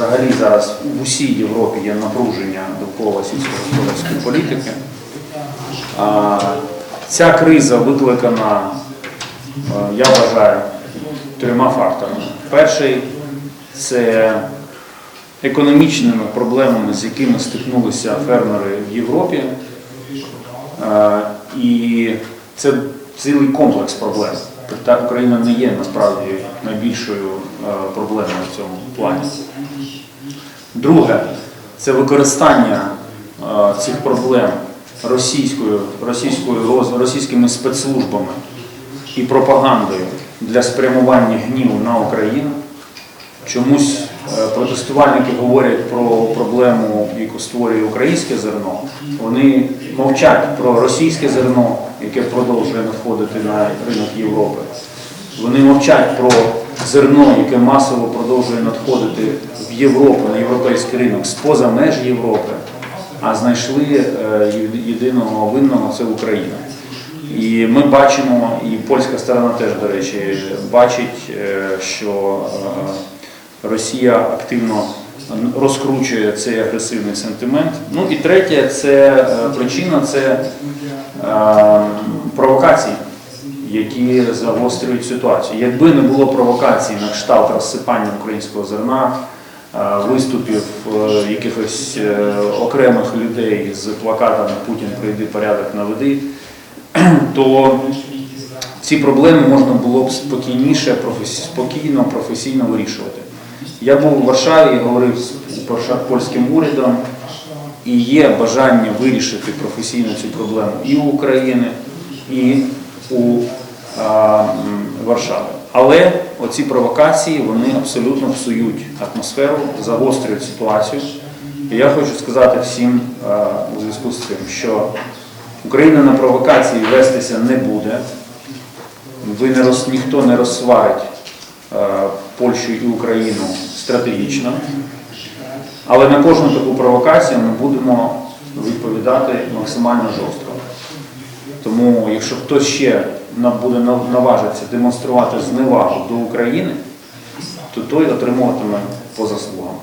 взагалі зараз в усій Європі є напруження довкола сільськогосподарської політики. Ця криза викликана, е, я вважаю, трьома факторами. Перший це економічними проблемами, з якими стикнулися фермери в Європі. Е, І це цілий комплекс проблем. Так Україна не є насправді найбільшою е, проблемою в цьому плані. Друге це використання е, цих проблем російською, російською російськими спецслужбами і пропагандою для спрямування гніву на Україну. Чомусь е, протестувальники говорять про проблему, яку створює українське зерно. Вони мовчать про російське зерно, яке продовжує надходити на ринок Європи. Вони мовчать про зерно, яке масово продовжує надходити в Європу, на європейський ринок з-поза меж Європи, а знайшли е, єдиного винного це Україна. І ми бачимо, і польська сторона теж, до речі, бачить, е, що е, Росія активно розкручує цей агресивний сентимент. Ну і третє, це причина це провокації, які загострюють ситуацію. Якби не було провокацій на кшталт розсипання українського зерна, е, виступів е, якихось е, окремих людей з плакатами Путін прийди порядок наведи, то ці проблеми можна було б спокійніше, спокійно, професійно вирішувати. Я був у Варшаві, говорив з польським урядом, і є бажання вирішити професійно цю проблему і України, і оці провокації вони абсолютно псують атмосферу, загострюють ситуацію. І я хочу сказати всім у зв'язку з цим, що Україна на провокації вестися не буде. Ви не роз, ніхто не розсварить е, Польщу і Україну стратегічно. Але на кожну таку провокацію ми будемо відповідати максимально жорстко. Тому, якщо хтось ще буде наважитися демонструвати зневагу до України, то той отримуватиме по заслугам.